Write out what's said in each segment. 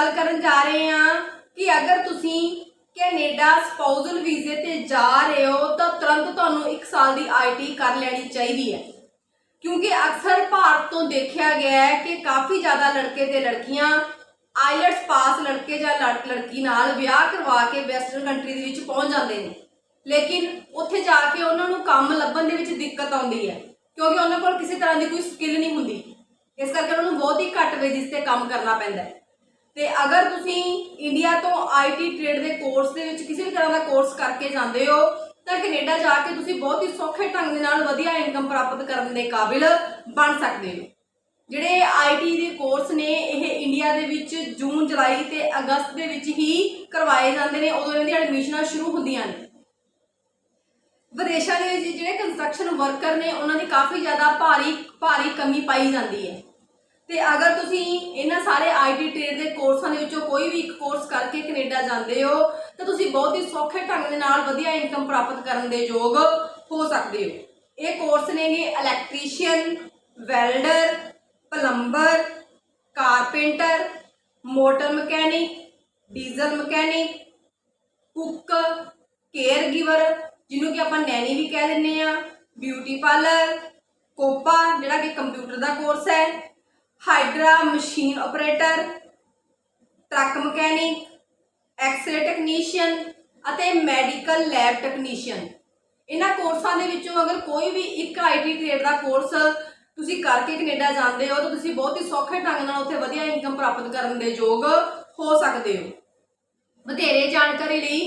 ਗੱਲ ਕਰਨ ਜਾ ਰਹੇ ਹਾਂ ਕਿ ਅਗਰ ਤੁਸੀਂ ਕੈਨੇਡਾ ਸਪਾਊਸਲ ਵੀਜ਼ੇ ਤੇ ਜਾ ਰਹੇ ਹੋ ਤਾਂ ਤੁਰੰਤ ਤੁਹਾਨੂੰ 1 ਸਾਲ ਦੀ ਆਈਟੀ ਕਰ ਲੈਣੀ ਚਾਹੀਦੀ ਹੈ। ਕਿਉਂਕਿ ਅਕਸਰ ਭਾਰਤ ਤੋਂ ਦੇਖਿਆ ਗਿਆ ਹੈ ਕਿ ਕਾਫੀ ਜ਼ਿਆਦਾ ਲੜਕੇ ਤੇ ਲੜਕੀਆਂ ਆਈਲਟਸ ਪਾਸ ਲੜਕੇ ਜਾਂ ਲੜਕੀ ਨਾਲ ਵਿਆਹ ਕਰਵਾ ਕੇ ਵੈਸਟਰਨ ਕੰਟਰੀ ਦੇ ਵਿੱਚ ਪਹੁੰਚ ਜਾਂਦੇ ਨੇ। ਲੇਕਿਨ ਉੱਥੇ ਜਾ ਕੇ ਉਹਨਾਂ ਨੂੰ ਕੰਮ ਲੱਭਣ ਦੇ ਵਿੱਚ ਦਿੱਕਤ ਆਉਂਦੀ ਹੈ, ਕਿਉਂਕਿ ਉਹਨਾਂ ਕੋਲ ਕਿਸੇ ਤਰ੍ਹਾਂ ਦੀ ਕੋਈ ਸਕਿੱਲ ਨਹੀਂ ਹੁੰਦੀ। ਇਸ ਕਰਕੇ ਉਹਨਾਂ ਨੂੰ ਬਹੁਤ ਹੀ ਘੱਟ ਵੇਜਿਸ ਤੇ ਕੰਮ ਕਰਨਾ ਪੈਂਦਾ ਹੈ। ਤੇ ਅਗਰ ਤੁਸੀਂ ਇੰਡੀਆ ਤੋਂ ਆਈਟੀ ਟ੍ਰੇਡ ਦੇ ਕੋਰਸ ਦੇ ਵਿੱਚ ਕਿਸੇ ਵੀ ਤਰ੍ਹਾਂ ਦਾ ਕੋਰਸ ਕਰਕੇ ਜਾਂਦੇ ਹੋ, ਤਾਂ ਕੈਨੇਡਾ ਜਾ ਕੇ ਤੁਸੀਂ ਬਹੁਤ ਹੀ ਸੌਖੇ ਢੰਗ ਦੇ ਨਾਲ ਵਧੀਆ ਇਨਕਮ ਪ੍ਰਾਪਤ ਕਰਨ ਦੇ ਕਾਬਿਲ ਬਣ ਸਕਦੇ ਹੋ। ਜਿਹੜੇ ਆਈਟੀ ਦੇ ਕੋਰਸ ਨੇ, ਇਹ ਇੰਡੀਆ ਦੇ ਵਿੱਚ ਜੂਨ, ਜੁਲਾਈ ਤੇ ਅਗਸਤ ਦੇ ਵਿੱਚ ਹੀ ਕਰਵਾਏ ਜਾਂਦੇ ਨੇ, ਉਦੋਂ ਇਹਨਾਂ ਦੀਆਂ ਐਡਮਿਸ਼ਨਾਂ ਸ਼ੁਰੂ ਹੁੰਦੀਆਂ ਨੇ। ਵਿਦੇਸ਼ਾਂ ਦੇ ਵਿੱਚ ਜਿਹੜੇ ਕੰਸਟਰਕਸ਼ਨ ਵਰਕਰ ਨੇ, ਉਹਨਾਂ ਦੀ ਕਾਫੀ ਜ਼ਿਆਦਾ ਭਾਰੀ ਭਾਰੀ ਕਮੀ ਪਾਈ ਜਾਂਦੀ ਹੈ। ਤੇ ਅਗਰ ਤੁਸੀਂ ਇਹਨਾਂ ਸਾਰੇ ਆਈਟੀ ਟ੍ਰੇਡ ਦੇ ਕੋਰਸਾਂ ਦੇ ਵਿੱਚੋਂ ਕੋਈ ਵੀ ਇੱਕ ਕੋਰਸ ਕਰਕੇ ਕੈਨੇਡਾ ਜਾਂਦੇ ਹੋ, ਤਾਂ ਤੁਸੀਂ ਬਹੁਤ ਹੀ ਸੌਖੇ ਢੰਗ ਦੇ ਨਾਲ ਵਧੀਆ ਇਨਕਮ ਪ੍ਰਾਪਤ ਕਰਨ ਦੇ ਯੋਗ ਹੋ ਸਕਦੇ ਹੋ। ਇਹ ਕੋਰਸ ਨੇਗੇ electrician welder plumber carpenter motor mechanic diesel mechanic cook caregiver ਜਿਹਨੂੰ ਕਿ ਆਪਾਂ ਨੈਣੀ ਵੀ ਕਹਿ ਦਿੰਨੇ ਆ ਬਿਊਟੀ ਪਾਰਲਰ ਕੋਪਾ ਜਿਹੜਾ ਕਿ ਕੰਪਿਊਟਰ ਦਾ ਕੋਰਸ ਹੈ। Hydra machine operator, truck mechanic, x ray technician ਅਤੇ ਮੈਡੀਕਲ ਲੈਬ ਟੈਕਨੀਸ਼ੀਅਨ। ਇਹਨਾਂ ਕੋਰਸਾਂ ਦੇ ਵਿੱਚੋਂ ਅਗਰ ਕੋਈ ਵੀ ਇੱਕ ਆਈਟੀ ਟ੍ਰੇਡ ਦਾ ਕੋਰਸ ਤੁਸੀਂ ਕਰਕੇ ਕੈਨੇਡਾ ਜਾਂਦੇ ਹੋ, ਤਾਂ ਤੁਸੀਂ ਬਹੁਤ ਹੀ ਸੌਖੇ ਢੰਗ ਨਾਲ ਉੱਥੇ ਵਧੀਆ ਇਨਕਮ ਪ੍ਰਾਪਤ ਕਰਨ ਦੇ ਯੋਗ ਹੋ ਸਕਦੇ ਹੋ। ਵਧੇਰੇ ਜਾਣਕਾਰੀ ਲਈ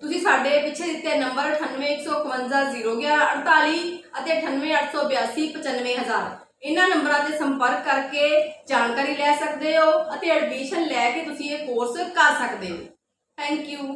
ਤੁਸੀਂ ਸਾਡੇ ਪਿੱਛੇ ਦਿੱਤੇ ਨੰਬਰ 9815011148 ਅਤੇ 9882295000 ਇਹਨਾਂ ਨੰਬਰਾਂ ਤੇ ਸੰਪਰਕ ਕਰਕੇ ਜਾਣਕਾਰੀ ਲੈ ਸਕਦੇ ਹੋ ਅਤੇ ਐਡਮਿਸ਼ਨ ਲੈ ਕੇ ਤੁਸੀਂ ਇਹ ਕੋਰਸ ਕਰ ਸਕਦੇ ਹੋ। Thank you